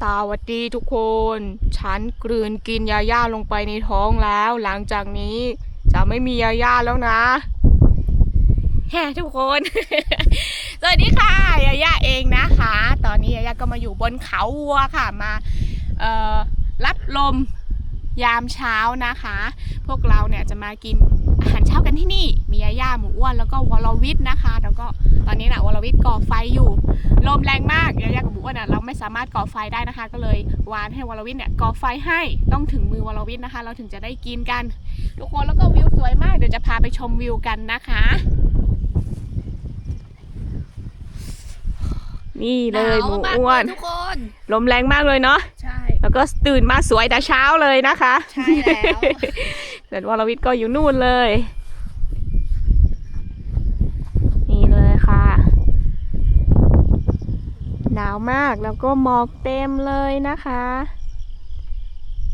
สวัสดีทุกคน ฉันกลืนกินยาย่าลงไปในท้องแล้ว หลังจากนี้จะไม่มียาย่าแล้วนะแฮ่ทุกคน สวัสดีค่ะยาย่าเองนะคะ ตอนนี้ยาย่าก็มาอยู่บนเขาวัวค่ะมารับลม ยามเช้านะคะ พวกเราเนี่ยจะมากินอาหารเช้ากันที่นี่ มียาย่าหมูอ้วนแล้วก็วอลวิทนะคะ แล้วก็ตอนนี้นะวอลวิทก่อไฟอยู่ ลมแรงมากยายากับบุ้วนอะเราไม่สามารถก่อไฟได้นะคะ ก็เลยวานให้วรวิทย์เนี่ยก่อไฟให้ต้องถึงมือวรวิทย์นะคะ เราถึงจะได้กินกัน ทุกคนแล้วก็วิวสวยมากเดี๋ยวจะพาไปชมวิวกันนะคะ นี่เลยหมูอ้วนหาวมากเลยทุกคนลมแรงมากเลยเนาะใช่ แล้วก็ตื่นมาสวยแต่เช้าเลยนะคะใช่แล้วส่วนวรวิทย์ก็อยู่นู่นเลย นี่เลยค่ะ หนาวมากแล้วก็หมอกเต็มเลยนะคะ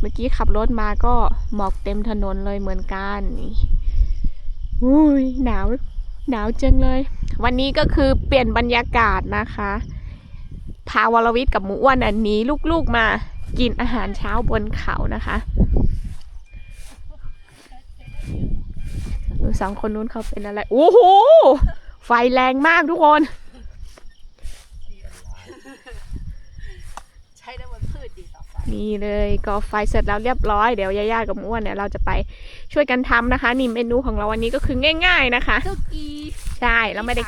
เมื่อกี้ขับรถมาก็หมอกเต็มถนนเลยเหมือนกันนี่อุ้ยหนาวหนาวจังเลย วันนี้ก็คือเปลี่ยนบรรยากาศนะคะ พาวรวิทย์กับหมูอ้วนอันนี้ลูกๆมา กินอาหารเช้าบนเขานะคะดูสองคนนู้นเขาเป็นอะไร โอ้โห ไฟแรงมากทุกคน ใช้ได้บนพืชดีต่อไปนี่เลยก่อไฟเสร็จแล้วเรียบร้อย เดี๋ยวยาย่ากับม้วนเนี่ยเราจะไปช่วยกันทำนะคะ นี่เมนูของเราวันนี้ก็คือง่าย ๆ นะคะซุกี้ ใช่เราไม่ได้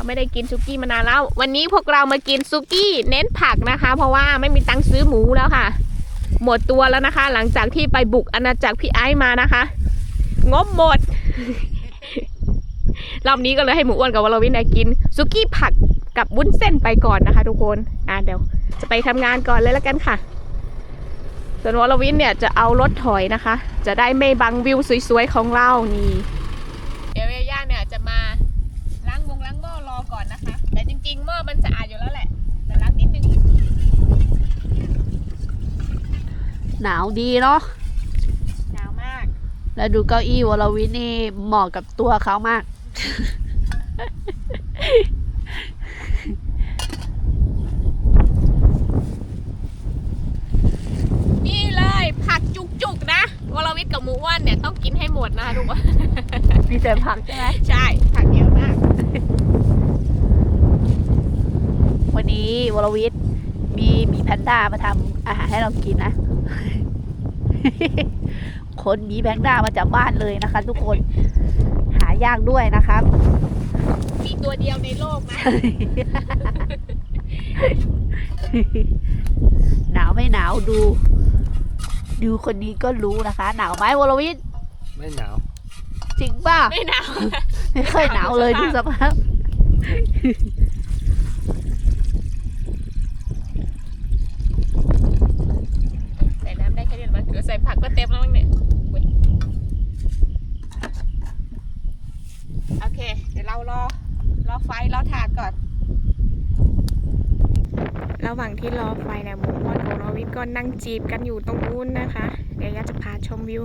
เราไม่ได้กินซุกี้มานานแล้ว วันนี้พวกเรามากินซุกี้เน้นผักนะคะ เพราะว่าไม่มีตังค์ซื้อหมูแล้วค่ะ หมดตัวแล้วนะคะ หลังจากที่ไปบุกอาณาจักรพี่ไอซ์มานะคะ งบหมด รอบนี้ก็เลยให้หมูอ้วนกับวรวินได้กินซุกี้ผักกับวุ้นเส้นไปก่อนนะคะทุกคนอะเดี๋ยวจะไปทำงานก่อนเลยแล้วกันค่ะ ส่วนวรวินเนี่ยจะเอารถถอยนะคะ จะได้ไม่บังวิวสวยๆของเรานี่ เดี๋ยวย่าเนี่ยจะมาล้างวงล้างหม้อรอก่อนนะคะ แต่จริงๆหม้อมันสะอาดอยู่แล้วแหละ แต่ล้างนิดนึง หนาวดีเนาะหนาวมาก แล้วดูเก้าอี้วรวิทนี่เหมาะกับตัวเขามาก นี่เลยผักจุกๆนะวรวิทย์กับหมูอ้วนเนี่ยต้องกินให้หมดนะคะทุกคน มีแต่ผักใช่ไหมใช่ผักเยอะมาก วันนี้วรวิทมีหมีแพนด้ามาทำอาหารให้เรากินนะ คนหมีแพนด้ามาจากบ้านเลยนะคะ ทุกคน หายากด้วยนะครับมีตัวเดียวในโลกนะหนาวไม่หนาวดู ดูคนนี้ก็รู้นะคะ หนาวไหมวรวิทย์ไม่หนาวจริงป่ะไม่หนาว ไม่ค่อยหนาวเลยดูสภาพ ใส่น้ำได้แค่นี้มันเกิดใส่ผักก็เต็มแล้วมั้งเนี่ยอุ๊ยโอเค เดี๋ยวเรารอ รอไฟ รอถาดก่อน ระหว่างที่รอไฟเนี่ยหมูอ้วนข อนอวิทย์ก็นั่งจีบกันอยู่ตรงนู้นนะคะ เดี๋ยวยาจะพาชมวิว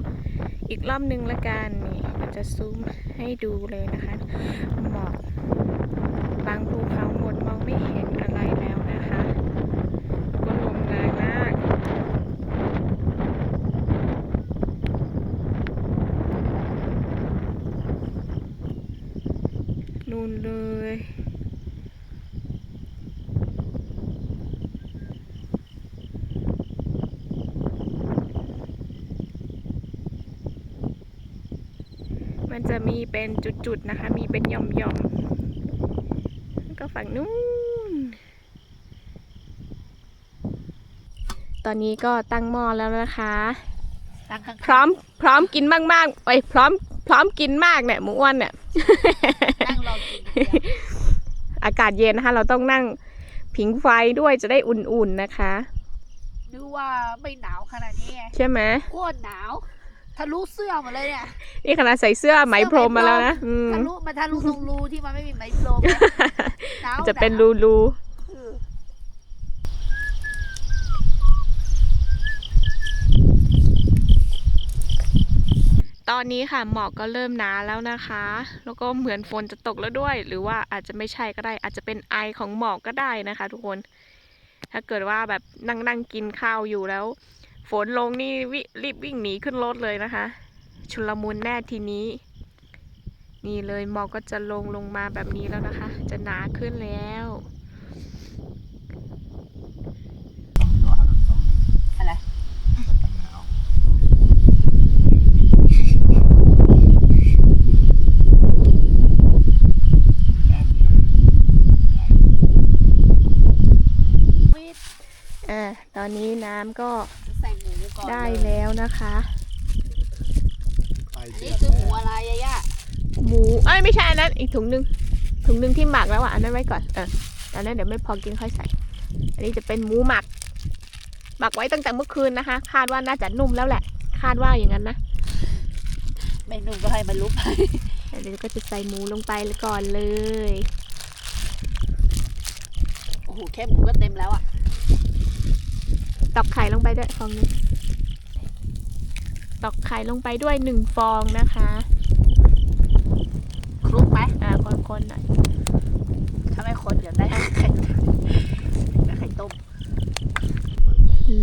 อีกรอบนึงละกันนี่จะซูมให้ดูเลยนะคะหมอกบางภูเขาหมดมองไม่เห็นอะไรแล้วนะคะแล้วก็ลมแรงมากนู่นเลย มันจะมีเป็นจุดๆนะคะ มีเป็นหย่อมๆแล้วก็ฝั่งนู้น ตอนนี้ก็ตั้งหม้อแล้วนะคะตั้งข้างพร้อมพร้อมกินมากๆไปพร้อมพร้อมกินมากเนี่ยหมูอ้วนเนี่ยตั้งรอกินอย่างเดียวอากาศเย็นนะคะ เราต้องนั่งผิงไฟด้วยจะได้อุ่นๆนะคะ ดูว่าไม่หนาวขนาดนี้ไงใช่ไหมโคตรหนาว ทะลุเสื้อหมดเลยเนี่ยนี่ขนาดใส่เสื้อไหมพรมมาแล้วนะอืมทะลุมาทะลุตรงรูที่มันไม่มีไหมพรมนะหนาวจะเป็นหาวรูเออๆตอนนี้ค่ะหมอกก็เริ่มหนาแล้วนะคะ แล้วก็เหมือนฝนจะตกแล้วด้วย หรือว่าอาจจะไม่ใช่ก็ได้ อาจจะเป็นไอของหมอกก็ได้นะคะ ทุกคน ถ้าเกิดว่าแบบนั่งนั่งกินข้าวอยู่แล้ว ฝนลงนี่วิรีบวิ่งหนีขึ้นรถเลยนะคะ ชุลมุนแน่ทีนี้ นี่เลยหมอกก็จะลงลงมาแบบนี้แล้วนะคะ จะหนาขึ้นแล้วอะไรอ่าตอนนี้น้ำก็ใส่หมู ก่อนได้เลยแล้วนะคะอันนี้คือหมูอะไรยะย่าหมูเอ้ยไม่ใช่อันนั้นอีกถุงหนึงถุงหนึงที่หมักแล้วอะอันนั้นไว้ก่อนเอออันนั้นเดี๋ยวไม่พอกินค่อยใส่ อันนี้จะเป็นหมูหมัก หมักไว้ตั้งแต่เมื่อคืนนะคะ คาดว่าน่าจะนุ่มแล้วแหละ คาดว่าอย่างนั้นนะไม่นุ่มก็ให้มันลุกไปเดี๋ยวก็จะใส่หมูลงไปก่อนเลย โอ้โหแค่หมูก็เต็มแล้วอะตอกไข่ลงไปด้วยฟองหนึง ตอกไข่ลงไปด้วยหนึ่งฟองนะคะคลุกไหมอ่าคนๆหน่อยถ้าไม่คนเดี๋ยวได้ไข่ได้ไข่ต้ม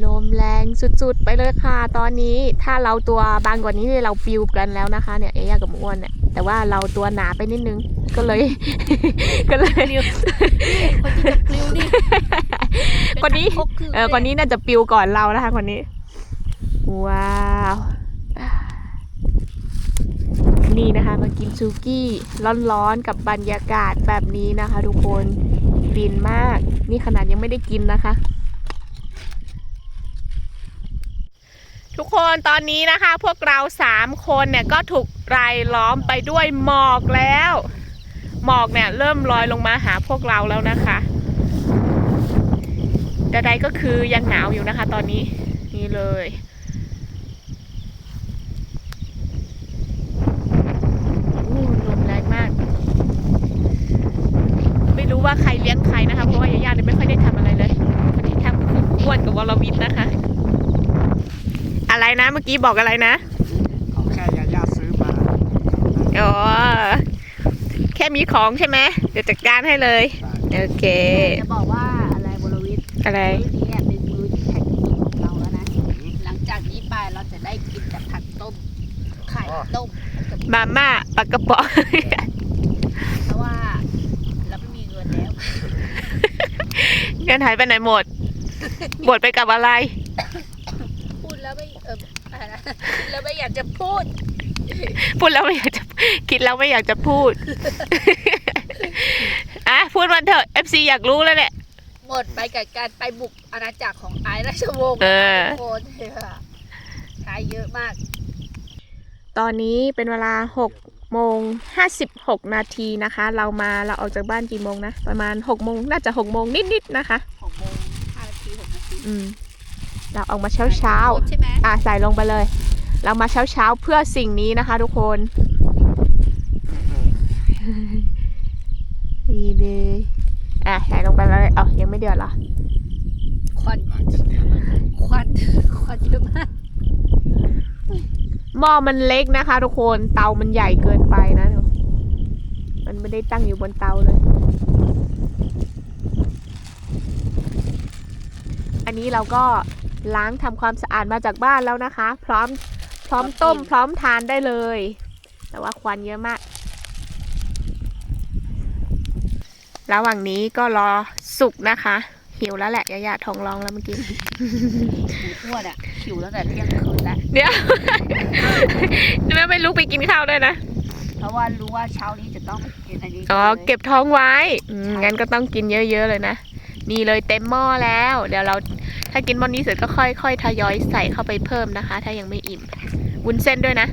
ลมแรงสุดๆ ไปเลยค่ะ ตอนนี้ถ้าเราตัวบางกว่านี้เนี่ยเราปิวกันแล้วนะคะเนี่ยเอย่ากับหมูอ้วนเนี่ยแต่ว่าเราตัวหนาไปนิดนึงก็เลย ก็เลยคนที่จะปลิวนี่คนนี้เออคนนี้น่าจะปิวก่อนเรานะคะคนนี้ ว้าว นี่นะคะ มากินซูกี้ร้อนๆกับบรรยากาศแบบนี้นะคะ ทุกคนฟินมาก นี่ขนาดยังไม่ได้กินนะคะ ทุกคนตอนนี้นะคะ พวกเราสามคนเนี่ยก็ถูกรายล้อมไปด้วยหมอกแล้ว หมอกเนี่ยเริ่มลอยลงมาหาพวกเราแล้วนะคะใดๆก็คือยังหนาวอยู่นะคะ ตอนนี้นี่เลยอู้ลมแรงมาก ไม่รู้ ว่าใครเลี้ยงใครนะคะเพราะว่าญาติๆเนี่ยไม่ค่อยได้ทำอะไรเลยคนที่ทำก็คืออ้วนกับวรวิทย์นะคะ อะไรนะเมื่อกี้บอกอะไรนะเขาแค่ยาย่าซื้อมาอ๋อแค่มีของใช่ไหมเดี๋ยวจัดการให้เลยโอเคจะบอกว่าอะไรบรวิทย์อะไรมื้อนี้เป็นมื้อที่แท้จริงของเราแล้วนะหลังจากนี้ไปเราจะได้กินแต่ผักต้มไข่ต้มกับมาม่าปลากระป๋อง เพราะว่าเราไม่มีเงินแล้ว เงินหายไปไหนหมดหมดไปกับอะไร พูดแล้วไม่เอออะไรนะพูดแล้วไม่อยากจะพูด พูดแล้วไม่อยากจะคิดแล้วไม่อยากจะพูด อะพูดมันเถอะ FC อยากรู้แล้วแหละ หมดไปกับการไปบุกอาณาจักรของไอซ์ราชวงศ์เออ ทุกคนใช้เยอะมาก ตอนนี้เป็นเวลา6 โมง56นาทีนะคะ เรามาเราออกจากบ้านกี่โมงนะ ประมาณ6โมงน่าจะ6โมงนิดๆนะคะหกโมงห้านาทีหกนาทีอืมเราออกมาเช้าเช้าๆใช่ไหมอะใส่ลงไปเลย เรามาเช้าเช้าๆเพื่อสิ่งนี้นะคะ ทุกคนนี่เลยอะใส่ลงไปเลยเอ้ายังไม่เดือดเหรอควันควันควันเยอะมาก หม้อมันเล็กนะคะ ทุกคนเตามันใหญ่เกินไปนะเดี๋ยวมันไม่ได้ตั้งอยู่บนเตาเลย อันนี้เราก็ล้างทำความสะอาดมาจากบ้านแล้วนะคะ พร้อมพร้อมต้ม พร้อมทานได้เลย แต่ว่าควันเยอะมาก ระหว่างนี้ก็รอสุกนะคะ หิวแล้วแหละยายาท้องร้องแล้วเมื่อกี้หมูอ้วนอะหิวตั้งแต่เที่ยงคืนแล้วเดี๋ยวแม่ไม่ลุกไปกินข้าวด้วยนะเพราะว่ารู้ว่าเช้านี้จะต้องกินอันนี้อ๋อเก็บท้องไว้อืมงั้นก็ต้องกินเยอะๆเลยนะนี่เลยเต็มหม้อแล้ว เดี๋ยวเราถ้ากินหม้อนี้เสร็จก็ค่อยๆทยอยใส่เข้าไปเพิ่มนะคะ ถ้ายังไม่อิ่มวุ้นเส้นด้วยนะ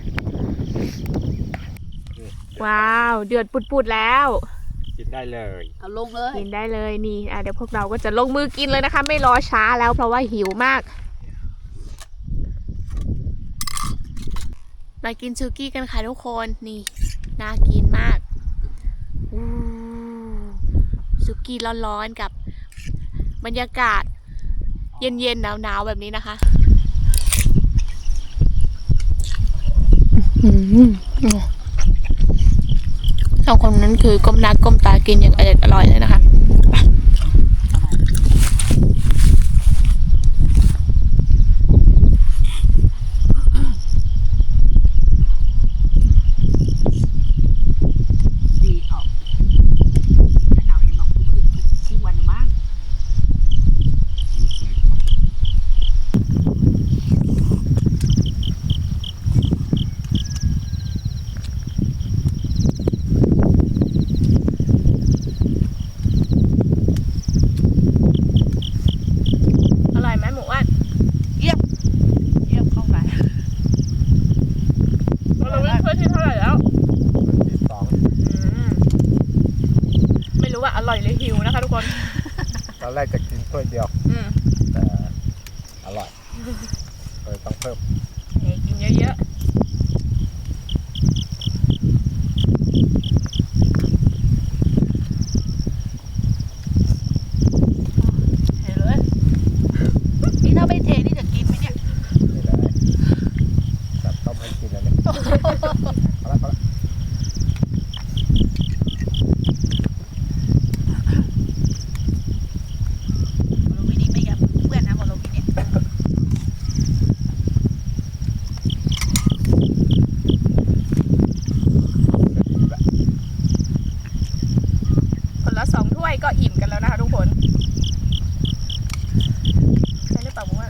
ว้าว เดือดปุดๆแล้ว กินได้เลย เอาลงเลยกินได้เลยนี่อะเดี๋ยวพวกเราก็จะลงมือกินเลยนะคะ ไม่รอช้าแล้วเพราะว่าหิวมากมากินซูกี้กันค่ะทุกคนนี่น่ากินมากอู้ซูกี้ร้อนๆกับบรรยากาศ เย็นๆหนาวๆแบบนี้นะคะ สองคนนั้นคือก้มหน้าก้มตากินอย่างอร่อยเลยนะคะ แรกจะกินถ้ วยเดียวอืมแต่อร่อยเลยต้องเพิ่มนี่กินเยอะๆเห็นเลย นี่ถ้าไม่เทนี่จะกินไหมเนี่ย นี่เลยจับต้มให้กินแล้วเนี่ยเอาละเอาละ โมโลวินี่ไม่กับเพื่อนนะโมโลวิเนี่ย คนละสองถ้วยก็อิ่มกันแล้วนะคะทุกคน ใช่หรือเปล่าผมว่า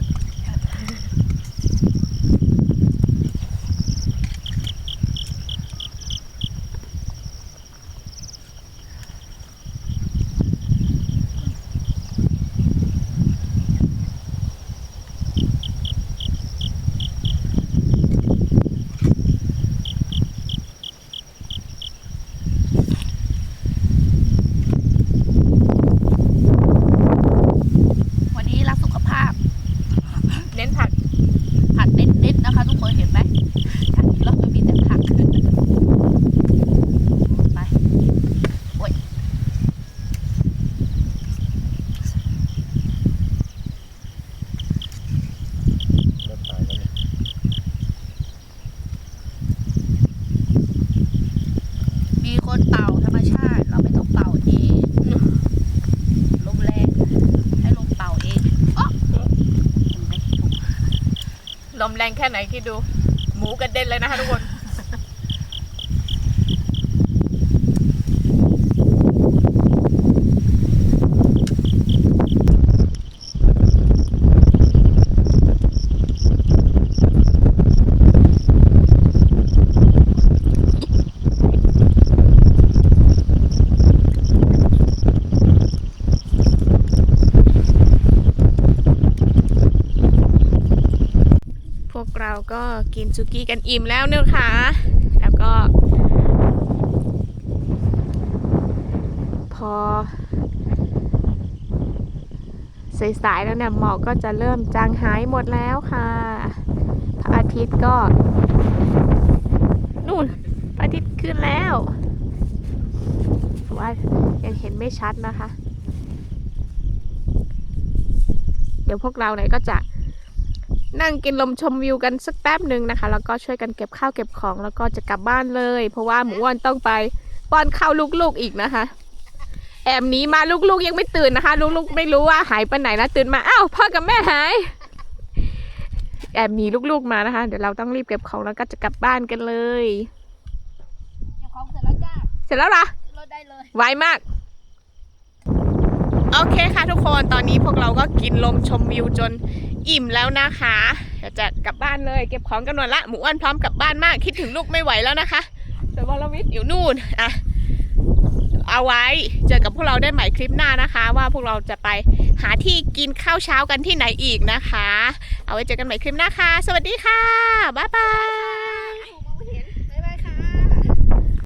วันนี้รักสุขภาพ เน้นผัก ผักเน้นๆนะคะ ทุกคนเห็นไหมผักอีกรอบก็มีแต่ผักไปโอ้ย เริ่มตายแล้วเนี่ย มีคนเป่าธรรมชาติ เราไม่ต้องเป่าเองลมแรงให้ลมเป่าเองอ๊ะเห็นไหมถูก ลมแรงแค่ ไหนคิดดู หมูกระเด็นเลยนะคะทุกคน พ วกเราก็กินซุกี้กันอิ่มแล้วเนะคะแล้วก็ พอสายๆแล้วเนี่ยหมอกก็จะเริ่มจางหายหมดแล้วค่ะพระอาทิตย์ก็นู่นพระอาทิตย์ขึ้นแล้วแต่ว่ายังเห็นไม่ชัดนะคะ เดี๋ยวพวกเราเนี่ยก็จะ นั่งกินลมชมวิวกันสักแป๊บหนึ่งนะคะ แล้วก็ช่วยกันเก็บข้าวเก็บของแล้วก็จะกลับบ้านเลย เพราะว่าหมูอ้วนต้องไปป้อนข้าวลูกๆอีกนะคะ แอบหนีมาลูกๆยังไม่ตื่นนะคะ ลูกๆไม่รู้ว่าหายไปไหนนะตื่นมาอ้าวพ่อกับแม่หาย แอบหนีลูกๆมานะคะ เดี๋ยวเราต้องรีบเก็บของแล้วก็จะกลับบ้านกันเลยเจ้าของเสร็จแล้วจ้าเสร็จแล้วเหรอขึ้นรถได้เลย ไวมาก โอเคค่ะทุกคนตอนนี้พวกเราก็กินลมชมวิวจน อิ่มแล้วนะคะจะกลับบ้านเลย เก็บของกันหมดละหมูอ้วนพร้อมกลับบ้านมากคิดถึงลูกไม่ไหวแล้วนะคะแต่วรวิทย์อยู่นู่นอะเอาไว้เจอกับพวกเราได้ใหม่คลิปหน้านะคะ ว่าพวกเราจะไปหาที่กินข้าวเช้ากันที่ไหนอีกนะคะ เอาไว้เจอกันใหม่คลิปหน้าค่ะ สวัสดีค่ะ บ๊ายบาย